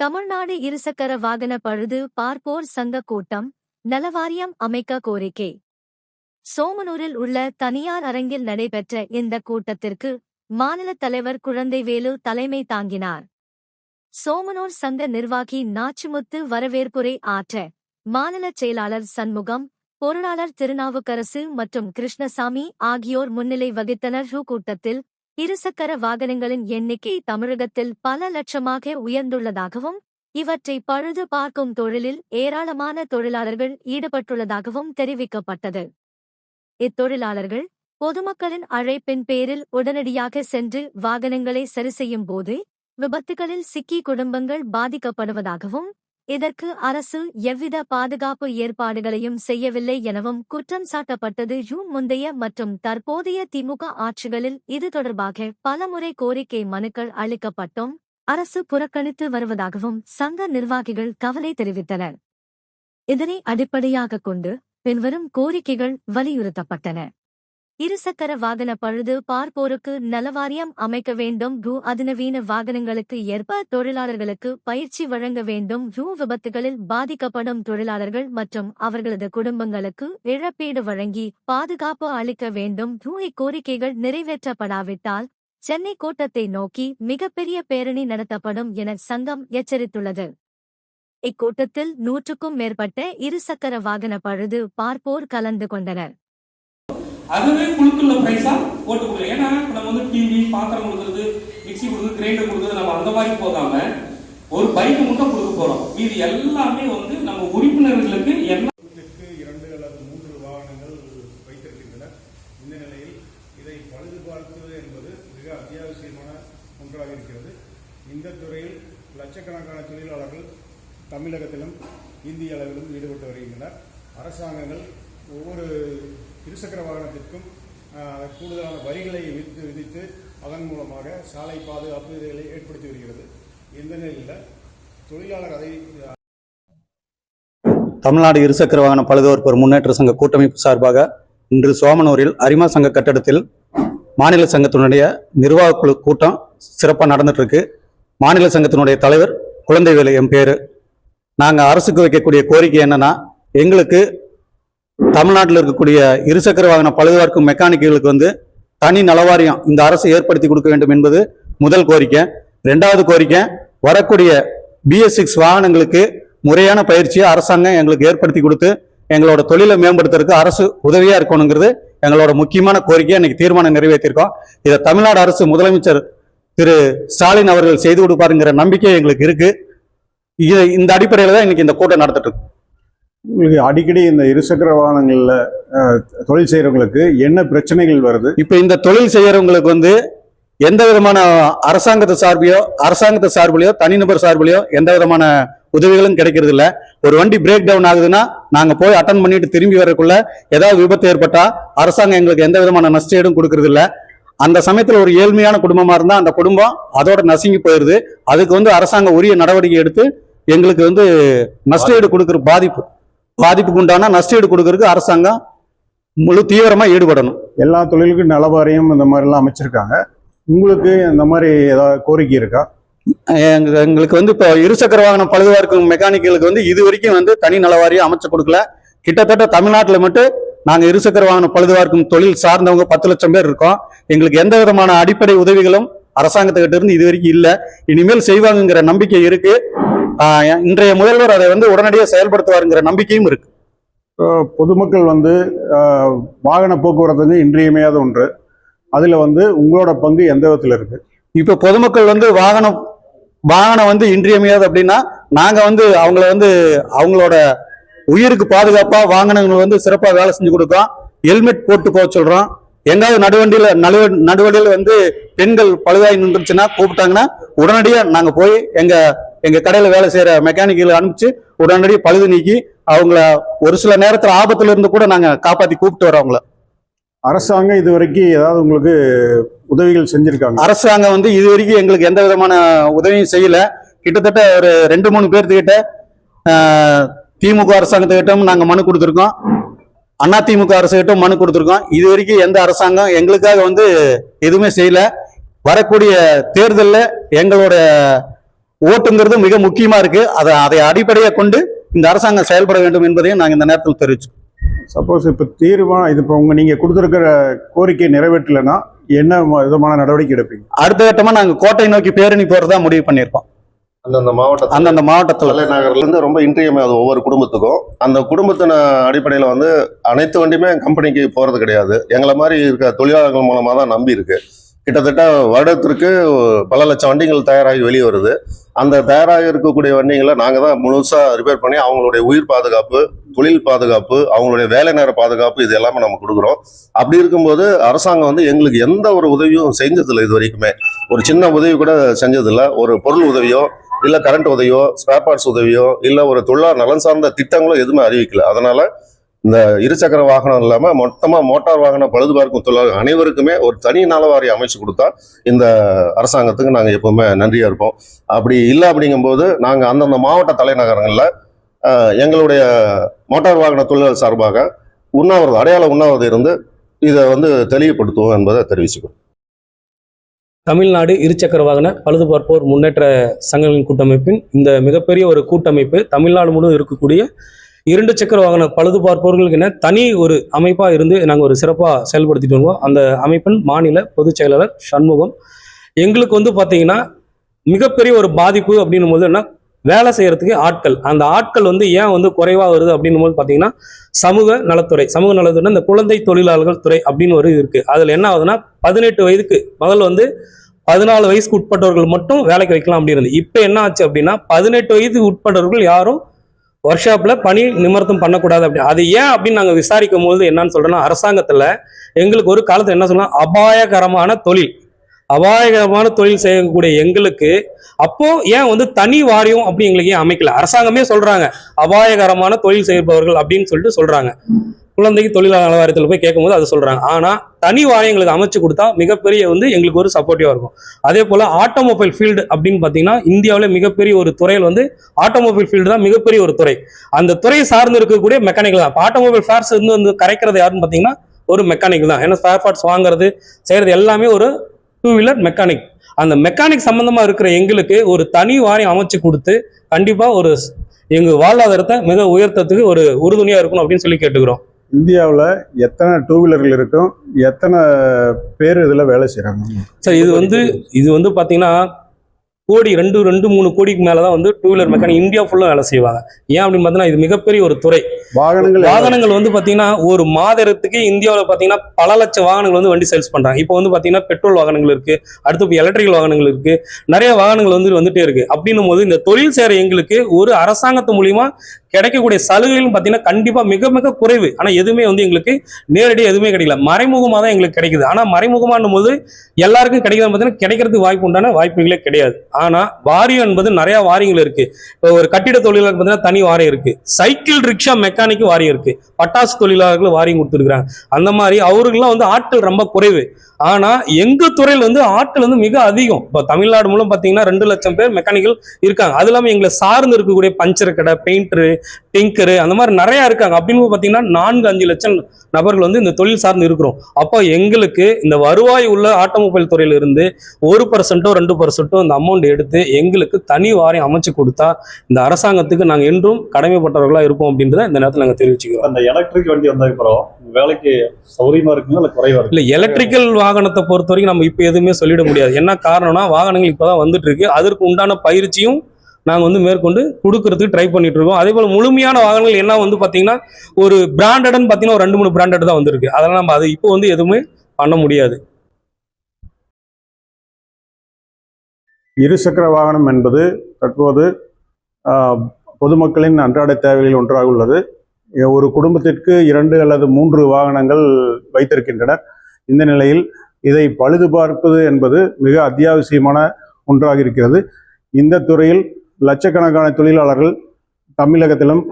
தமிழ்நாடு இருசக்கர வாகன பழுது பார்ப்போர் சங்க கூட்டம் நலவாரியம் அமைக்க கோரிக்கை. சோமனூரில் உள்ள தனியார் அரங்கில் நடைபெற்ற இந்த கூட்டத்திற்கு மாநில தலைவர் குழந்தைவேலு தலைமை தாங்கினார். சோமனூர் சங்க நிர்வாகி நாச்சிமுத்து வரவேற்புரை ஆற்ற மாநில செயலாளர் சண்முகம் பொருளாளர் திருநாவுக்கரசு மற்றும் கிருஷ்ணசாமி ஆகியோர் முன்னிலை வகித்தனர். ஹூ கூட்டத்தில் இருசக்கர வாகனங்களின் எண்ணிக்கை தமிழகத்தில் பல லட்சமாக உயர்ந்துள்ளதாகவும் இவற்றை பழுது பார்க்கும் தொழிலில் ஏராளமான தொழிலாளர்கள் ஈடுபட்டுள்ளதாகவும் தெரிவிக்கப்பட்டது. இத்தொழிலாளர்கள் பொதுமக்களின் அழைப்பின் பேரில் உடனடியாக சென்று வாகனங்களை சரிசெய்யும் போது விபத்துகளில் சிக்கி குடும்பங்கள் பாதிக்கப்படுவதாகவும் இதற்கு அரசு எவ்வித பாதுகாப்பு ஏற்பாடுகளையும் செய்யவில்லை எனவும் குற்றம் சாட்டப்பட்டது ஜூன் முந்தைய மற்றும் தற்போதைய திமுக ஆட்சிகளில் இது தொடர்பாக பலமுறை கோரிக்கை மனுக்கள் அளிக்கப்பட்டும் அரசு புறக்கணித்து வருவதாகவும் சங்க நிர்வாகிகள் கவலை தெரிவித்தனர். இதனை அடிப்படையாகக் கொண்டு பின்வரும் கோரிக்கைகள் வலியுறுத்தப்பட்டன. இருசக்கர வாகன பழுது பார்ப்போருக்கு நலவாரியம் அமைக்க வேண்டும். ரூ. அதிநவீன வாகனங்களுக்கு ஏற்ப தொழிலாளர்களுக்கு பயிற்சி வழங்க வேண்டும். ரூ. விபத்துகளில் பாதிக்கப்படும் தொழிலாளர்கள் மற்றும் அவர்களது குடும்பங்களுக்கு இழப்பீடு வழங்கி பாதுகாப்பு அளிக்க வேண்டும். ரூ. இக்கோரிக்கைகள் நிறைவேற்றப்படாவிட்டால் சென்னை கோட்டத்தை நோக்கி மிகப்பெரிய பேரணி நடத்தப்படும் என சங்கம் எச்சரித்துள்ளது. இக்கூட்டத்தில் நூற்றுக்கும் மேற்பட்ட இருசக்கர வாகன பழுது பார்ப்போர் கலந்து கொண்டனர். அதுவே குழுக்குள்ள பிரைஸா போட்டு கொடுக்குறோம் ஏன்னா நம்ம வந்து டிவி பாத்திரம் கொடுக்குறது மிக்ஸி கொடுக்குறது கிரைண்டர் கொடுக்குறது நம்ம அந்த மாதிரி போகாம ஒரு பைக் மட்டும் கொடுக்க போறோம். இது எல்லாமே வந்து நம்ம உறுப்பினர்களுக்கு என்ன வீட்டிற்கு இரண்டு அல்லது மூன்று வாகனங்கள் வைத்திருக்கின்றனர் இந்த நிலையில் இதை பழுது பார்ப்பது என்பது மிக அத்தியாவசியமான ஒன்றாக இருக்கிறது. இந்த துறையில் லட்சக்கணக்கான தொழிலாளர்கள் தமிழகத்திலும் இந்திய அளவிலும் ஈடுபட்டு வருகின்றனர். அரசாங்கங்கள் ஒவ்வொரு இருசக்கர வாகனத்திற்கும் கூடுதலான வரிகளை விதித்து விதித்து அதன் மூலமாக சாலை பாதுகாப்பு இதைகளை ஏற்படுத்தி வருகிறது. இந்த நிலையில் தொழிலாளர் அதை தமிழ்நாடு இருசக்கர வாகன பழுதோர்ப்பர் முன்னேற்ற சங்க கூட்டமைப்பு சார்பாக இன்று சோமனூரில் அரிமா சங்க கட்டடத்தில் மாநில சங்கத்தினுடைய நிர்வாகக் குழு கூட்டம் சிறப்பாக நடந்துட்டு இருக்கு மாநில சங்கத்தினுடைய தலைவர் குழந்தைவேலு என் பேர். நாங்கள் அரசுக்கு வைக்கக்கூடிய கோரிக்கை என்னன்னா எங்களுக்கு தமிழ்நாட்டில் இருக்கக்கூடிய இருசக்கர வாகன பழுதுபார்க்கும் மெக்கானிக்குகளுக்கு வந்து தனி நலவாரியம் இந்த அரசு ஏற்படுத்தி கொடுக்க வேண்டும் என்பது முதல் கோரிக்கை. ரெண்டாவது கோரிக்கை வரக்கூடிய பிஎஸ் சிக்ஸ் வாகனங்களுக்கு முறையான பயிற்சியை அரசாங்கம் எங்களுக்கு ஏற்படுத்தி கொடுத்து எங்களோட தொழிலை மேம்படுத்துறதுக்கு அரசு உதவியாக இருக்கணுங்கிறது எங்களோட முக்கியமான கோரிக்கையை இன்னைக்கு தீர்மானம் நிறைவேற்றியிருக்கோம் இதை தமிழ்நாடு அரசு முதலமைச்சர் திரு ஸ்டாலின் அவர்கள் செய்து கொடுப்பாருங்கிற நம்பிக்கை எங்களுக்கு இருக்கு. இது இந்த அடிப்படையில் தான் இன்னைக்கு இந்த கூட்டம் நடத்திட்டு உங்களுக்கு அடிக்கடி இந்த இருசக்கர வாகனங்களில் தொழில் செய்கிறவங்களுக்கு என்ன பிரச்சனைகள் வருது? இப்போ இந்த தொழில் செய்கிறவங்களுக்கு வந்து எந்த விதமான அரசாங்கத்தை சார்பிலையோ அரசாங்கத்தை சார்பிலையோ தனிநபர் சார்பிலையோ எந்த விதமான உதவிகளும் கிடைக்கிறது இல்லை ஒரு வண்டி பிரேக் டவுன் ஆகுதுன்னா நாங்கள் போய் அட்டன் பண்ணிட்டு திரும்பி வரக்குள்ள ஏதாவது விபத்து ஏற்பட்டால் அரசாங்கம் எங்களுக்கு எந்த விதமான நஷ்டஈடும் கொடுக்கறது இல்லை அந்த சமயத்தில் ஒரு ஏழ்மையான குடும்பமாக இருந்தால் அந்த குடும்பம் அதோட நசுங்கி போயிடுது அதுக்கு வந்து அரசாங்கம் உரிய நடவடிக்கை எடுத்து எங்களுக்கு வந்து நஷ்டஈடு கொடுக்குற பாதிப்பு. பாதிப்புக்கு உண்டான நஷ்டஈடு கொடுக்கறதுக்கு அரசாங்கம் முழு தீவிரமா ஈடுபடணும். எல்லா தொழிலுக்கும் நலவாரியம் இந்த மாதிரி எல்லாம் அமைச்சிருக்காங்க. உங்களுக்கு இந்த மாதிரி ஏதாவது கோரிக்கை இருக்கா? எங்க- எங்களுக்கு வந்து இப்போ இருசக்கர வாகனம் பழுதுபார்க்கும் மெக்கானிக்குகளுக்கு வந்து இது வரைக்கும் வந்து தனி நலவாரியம் அமைச்சு கொடுக்கல. கிட்டத்தட்ட தமிழ்நாட்டில் மட்டும் நாங்க இருசக்கர வாகனம் பழுதுபார்க்கும் தொழில் சார்ந்தவங்க பத்து லட்சம் பேர் இருக்கோம். எங்களுக்கு எந்த விதமான அடிப்படை உதவிகளும் அரசாங்கத்துக்கிட்ட இருந்து இது வரைக்கும் இல்ல. இனிமேல் செய்வாங்கங்கிற நம்பிக்கை இருக்கு. ஆஹ் இன்றைய முதல்வர் அதை வந்து உடனடியாக செயல்படுத்துவாருங்கிற நம்பிக்கையும் இருக்கு. பொதுமக்கள் வந்து வாகன போக்குவரத்து இன்றியமையாத ஒன்று. அதுல வந்து உங்களோட பங்கு எந்த விதத்துல இருக்கு? இப்ப பொதுமக்கள் வந்து வாகனம் வாகனம் வந்து இன்றியமையாது அப்படின்னா நாங்க வந்து அவங்கள வந்து அவங்களோட உயிருக்கு பாதுகாப்பா வாகனங்கள் வந்து சிறப்பா வேலை செஞ்சு கொடுக்கோம் ஹெல்மெட் போட்டு போக சொல்றோம். எங்காவது நடுவண்டியில நடுவ நடுவண்டியில வந்து பெண்கள் பழுதாகி நின்றுச்சுன்னா கூப்பிட்டாங்கன்னா உடனடியா நாங்க போய் எங்க எங்க கடையில வேலை செய்யற மெக்கானிக்கல் அனுப்பிச்சு உடனடியாக பழுது நீக்கி அவங்கள ஒரு சில நேரத்துல ஆபத்துல இருந்து கூட நாங்க காப்பாத்தி கூப்பிட்டு வரோம் அவங்கள. அரசாங்கம் இது வரைக்கும் ஏதாவது உங்களுக்கு உதவிகள் செஞ்சிருக்காங்க? அரசாங்கம் வந்து இது வரைக்கும் எங்களுக்கு எந்த விதமான உதவியும் செய்யல. கிட்டத்தட்ட ஒரு ரெண்டு மூணு பேர்த்துக்கிட்ட திமுக அரசாங்கத்துக்கிட்டும் நாங்க மனு கொடுத்துருக்கோம். அண்ணா திமுக அரசுகிட்டும் மனு கொடுத்துருக்கோம். இது வரைக்கும் எந்த அரசாங்கம் எங்களுக்காக வந்து எதுவுமே செய்யல. வரக்கூடிய தேர்தலில் எங்களோட ஓட்டுங்கிறது மிக முக்கியமா இருக்கு. அதை அதை அடிப்படையாக கொண்டு இந்த அரசாங்கம் செயல்பட வேண்டும் என்பதையும் நாங்கள் இந்த நேரத்தில் தெரிவிச்சு சப்போஸ் இப்போ தீர்மானம் இது இப்போ உங்கள் நீங்கள் கொடுத்துருக்கிற கோரிக்கை நிறைவேற்றலைன்னா என்ன விதமான நடவடிக்கை எடுப்பீங்க? அடுத்த கட்டமா நாங்கள் கோட்டை நோக்கி பேரணி போறதா முடிவு பண்ணியிருக்கோம். அந்தந்த மாவட்டத்தில் அந்தந்த மாவட்டத்தில். தலைநகர்ல இருந்து ரொம்ப இன்றியமையாது ஒவ்வொரு குடும்பத்துக்கும். அந்த குடும்பத்தின அடிப்படையில் வந்து அனைத்து வண்டியுமே கம்பெனிக்கு போறது கிடையாது. எங்களை மாதிரி இருக்க தொழிலாளர்கள் மூலமா தான் நம்பி இருக்கு கிட்டத்தட்ட வருடத்திற்கு பல லட்சம் வண்டிகள் தயாராகி வெளியே வருது அந்த தயாராக இருக்கக்கூடிய வண்டிகளை நாங்கள் தான் முழுசாக ரிப்பேர் பண்ணி அவங்களுடைய உயிர் பாதுகாப்பு தொழில் பாதுகாப்பு அவங்களுடைய வேலை நேர பாதுகாப்பு இது எல்லாமே நம்ம கொடுக்குறோம். அப்படி இருக்கும்போது அரசாங்கம் வந்து எங்களுக்கு எந்த ஒரு உதவியும் செஞ்சதில்லை இது வரைக்குமே. ஒரு சின்ன உதவி கூட செஞ்சதில்ல. ஒரு பொருள் உதவியோ இல்லை கரண்ட் உதவியோ ஸ்பேர் பார்ட்ஸ் உதவியோ இல்லை ஒரு தொழிலாளர் நலன் சார்ந்த திட்டங்களோ எதுவுமே அறிவிக்கல. அதனால இந்த இருசக்கர வாகனம் இல்லாமல் மொத்தமாக மோட்டார் வாகன பழுது பார்க்கும் தொழிலாளர் அனைவருக்குமே ஒரு தனி நலவாரி அமைச்சு கொடுத்தா இந்த அரசாங்கத்துக்கு நாங்கள் எப்போவுமே நன்றியாக இருப்போம். அப்படி இல்லை அப்படிங்கும்போது நாங்கள் அந்தந்த மாவட்ட தலைநகரங்களில் எங்களுடைய மோட்டார் வாகன தொழிலாளர் சார்பாக உண்ணாவிரதம் அடையாள உண்ணாவிரதம் இருந்து இதை வந்து தெளிவுபடுத்துவோம் என்பதை தெரிவிச்சுக்கிறோம். தமிழ்நாடு இருசக்கர வாகன பழுதுபார்ப்போர் முன்னேற்ற சங்கங்களின் கூட்டமைப்பின் இந்த மிகப்பெரிய ஒரு கூட்டமைப்பு தமிழ்நாடு முழுவதும் இருக்கக்கூடிய இரண்டு சக்கர வாகன பழுதுபார்ப்பவர்களுக்கு என தனி ஒரு அமைப்பாக இருந்து நாங்கள் ஒரு சிறப்பாக செயல்படுத்திட்டு வருவோம். அந்த அமைப்பின் மாநில பொதுச் செயலாளர் சண்முகம். எங்களுக்கு வந்து பார்த்தீங்கன்னா மிகப்பெரிய ஒரு பாதிப்பு அப்படின்னும் போது என்ன வேலை செய்யறதுக்கு ஆட்கள். அந்த ஆட்கள் வந்து ஏன் வந்து குறைவாக வருது அப்படின்னும் போது பார்த்தீங்கன்னா சமூக நலத்துறை சமூக நலத்துறை இந்த குழந்தை தொழிலாளர்கள் துறை அப்படின்னு ஒரு இருக்கு. அதில் என்ன ஆகுதுன்னா பதினெட்டு வயதுக்கு முதல்ல வந்து பதினாலு வயசுக்கு உட்பட்டவர்கள் மட்டும் வேலைக்கு வைக்கலாம் அப்படின்னு இப்போ என்ன ஆச்சு அப்படின்னா பதினெட்டு வயதுக்கு உட்பட்டவர்கள் யாரும் ஒர்க் ஷாப்பில் பணி நிமிர்த்தம் பண்ணக்கூடாது அப்படி. அது ஏன் அப்படின்னு நாங்கள் விசாரிக்கும் போது என்னன்னு சொல்றோம்னா அரசாங்கத்தில் எங்களுக்கு ஒரு காலத்தில் என்ன சொல்லலாம் அபாயகரமான தொழில். அபாயகரமான தொழில் செய்யக்கூடிய எங்களுக்கு அப்போ ஏன் வந்து தனி வாரியம் அப்படி எங்களுக்கு ஏன் அமைக்கல? அரசாங்கமே சொல்றாங்க அபாயகரமான தொழில் செய்பவர்கள் அப்படின்னு சொல்லிட்டு சொல்றாங்க. குழந்தைக்கு தொழிலாளர் நல வாரியத்தில் போய் கேட்கும்போது அதை சொல்கிறாங்க ஆனால் தனி வாரியங்களுக்கு அமைச்சு கொடுத்தா மிகப்பெரிய வந்து எங்களுக்கு ஒரு சப்போர்ட்டிவாக இருக்கும். அதே போல் ஆட்டோமொபைல் ஃபீல்டு அப்படின்னு பார்த்தீங்கன்னா இந்தியாவில் மிகப்பெரிய ஒரு துறையில் வந்து ஆட்டோமொபைல் ஃபீல்டு தான் மிகப்பெரிய ஒரு துறை. அந்த துறையை சார்ந்து இருக்கக்கூடிய மெக்கானிக்கல் தான். இப்போ ஆட்டோமொபைல் ஃபேர்ஸ் வந்து வந்து கரைக்கிறது யாருன்னு பார்த்தீங்கன்னா ஒரு மெக்கானிக் தான். ஏன்னா ஸ்பேர் பார்ட்ஸ் வாங்குறது செய்கிறது எல்லாமே ஒரு டூ வீலர் மெக்கானிக் அந்த மெக்கானிக் சம்மந்தமாக இருக்கிற எங்களுக்கு ஒரு தனி வாரியம் அமைச்சு கொடுத்து கண்டிப்பாக ஒரு எங்கள் வாழ்வாதாரத்தை மிக உயர்த்தத்துக்கு ஒரு உறுதுணையாக இருக்கணும் அப்படின்னு சொல்லி கேட்டுக்கிறோம். இந்தியாவில் எத்தனை டூ வீலர்கள் இருக்கும்? எத்தனை பேர் இதில் வேலை செய்கிறாங்க சார் இது வந்து இது வந்து பார்த்தீங்கன்னா கோடி ரெண்டு ரெண்டு மூணு கோடிக்கு மேல தான் வந்து டூ வீலர் மெக்கானிக் இந்தியா ஃபுல்லா வேலை செய்வாங்க. ஏன் அப்படின்னு பார்த்தீங்கன்னா இது மிகப்பெரிய ஒரு துறை. வாகனங்கள் வாகனங்கள் வந்து பாத்தீங்கன்னா ஒரு மாதத்துக்கு இந்தியாவில் பாத்தீங்கன்னா பல லட்சம் வாகனங்கள் வந்து வண்டி சேல்ஸ் பண்றாங்க. இப்போ வந்து பாத்தீங்கன்னா பெட்ரோல் வாகனங்கள் இருக்கு. அடுத்து இப்போ எலக்ட்ரிக்கல் வாகனங்கள் இருக்கு. நிறைய வாகனங்கள் வந்து வந்துட்டே இருக்கு. அப்படின்னும் போது இந்த தொழில் செய்யற எங்களுக்கு ஒரு அரசாங்கத்து மூலியமா கிடைக்கக்கூடிய சலுகைகளும் பாத்தீங்கன்னா கண்டிப்பா மிக மிக குறைவு. ஆனா எதுவுமே வந்து எங்களுக்கு நேரடியாக எதுவுமே கிடைக்கல. மறைமுகமா தான் எங்களுக்கு கிடைக்குது. ஆனா மறைமுகமானும் போது எல்லாருக்கும் கிடைக்கிறது பார்த்தீங்கன்னா கிடைக்கிறதுக்கு வாய்ப்பு உண்டான வாய்ப்புகளே கிடையாது. ஆனால் வாரியம் என்பது நிறையா வாரியங்கள் இருக்கு. இப்போ ஒரு கட்டிட தொழிலாளர் பார்த்தீங்கன்னா தனி வாரியம் இருக்கு. சைக்கிள் ரிக்ஷா மெக்கானிக் வாரியம் இருக்கு. பட்டாசு தொழிலாளர்கள் வாரியம் கொடுத்துருக்குறாங்க. அந்த மாதிரி அவருக்கெல்லாம் வந்து ஆட்கள் ரொம்ப குறைவு. ஆனால் எங்கள் துறையில் வந்து ஆட்கள் வந்து மிக அதிகம். இப்போ தமிழ்நாடு மூலம் பார்த்தீங்கன்னா ரெண்டு லட்சம் பேர் மெக்கானிக்கல் இருக்காங்க. அது இல்லாமல் எங்களை சார்ந்து இருக்கக்கூடிய பஞ்சர் கடை பெயிண்டரு டிங்கரு அந்த மாதிரி நிறையா இருக்காங்க. அப்படின்னு பார்த்தீங்கன்னா நான்கு அஞ்சு லட்சம் நபர்கள் வந்து இந்த தொழில் சார்ந்து இருக்கிறோம். அப்போ எங்களுக்கு இந்த வருவாய் உள்ள ஆட்டோமொபைல் துறையிலிருந்து ஒரு பர்சன்ட்டோ ரெண்டு பர்சன்ட்டோ இந்த அமௌண்ட் எடுத்து எங்களுக்கு தனி வாரியம் அமைச்சு கொடுத்தா இந்த அரசாங்கத்துக்கு நாங்கள் என்றும் கடமைப்பட்டவர்களா இருப்போம் அப்படின்றத இந்த நேரத்தில் நாங்கள் தெரிவிச்சுக்கிறோம். அந்த எலக்ட்ரிக் வண்டி வந்ததுக்கு அப்புறம் வேலைக்கு சௌரியமா இருக்குங்களா இல்ல குறைவா இல்ல எலக்ட்ரிக்கல் வாகனத்தை பொறுத்த வரைக்கும் நம்ம இப்போ எதுவுமே சொல்லிட முடியாது. என்ன காரணம்னா வாகனங்கள் இப்பதான் வந்துட்டு இருக்கு. அதற்கு உண்டான பயிற்சியும் நாங்க வந்து மேற்கொண்டு கொடுக்கறதுக்கு ட்ரை பண்ணிட்டு இருக்கோம். அதே போல முழுமையான வாகனங்கள் என்ன வந்து பாத்தீங்கன்னா ஒரு பிராண்டட்னு பாத்தீங்கன்னா ஒரு ரெண்டு மூணு பிராண்டட் தான் வந்திருக்கு. அதெல்லாம் நம்ம அது இப்போ வந்து எதுவுமே பண்ண முடியாது. இருசக்கர வாகனம் என்பது தற்போது பொதுமக்களின் அன்றாட தேவைகளில் ஒன்றாக உள்ளது. ஒரு குடும்பத்திற்கு இரண்டு அல்லது மூன்று வாகனங்கள் வைத்திருக்கின்றனர். இந்த நிலையில் இதை பழுது பார்ப்பது என்பது மிக அத்தியாவசியமான ஒன்றாக இருக்கிறது. இந்த துறையில் லட்சக்கணக்கான தொழிலாளர்கள் தமிழகத்திலும்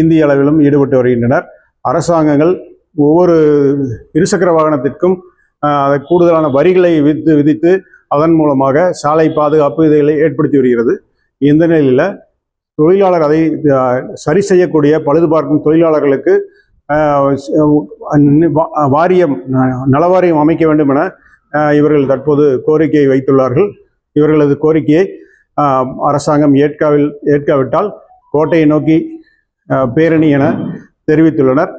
இந்திய அளவிலும் ஈடுபட்டு வருகின்றனர். அரசாங்கங்கள் ஒவ்வொரு இருசக்கர வாகனத்திற்கும் அதை கூடுதலான வரிகளை விதித்து விதித்து அதன் மூலமாக சாலை பாதுகாப்பு இதை ஏற்படுத்தி வருகிறது. இந்த நிலையில் தொழிலாளர் அதை சரி செய்யக்கூடிய பழுது பார்க்கும் தொழிலாளர்களுக்கு வாரியம் ந- நலவாரியம் அமைக்க வேண்டும் என இவர்கள் தற்போது கோரிக்கையை வைத்துள்ளார்கள். இவர்களது கோரிக்கையை அரசாங்கம் ஏற்காவில் ஏற்காவிட்டால் கோட்டையை நோக்கி பேரணி என தெரிவித்துள்ளனர்.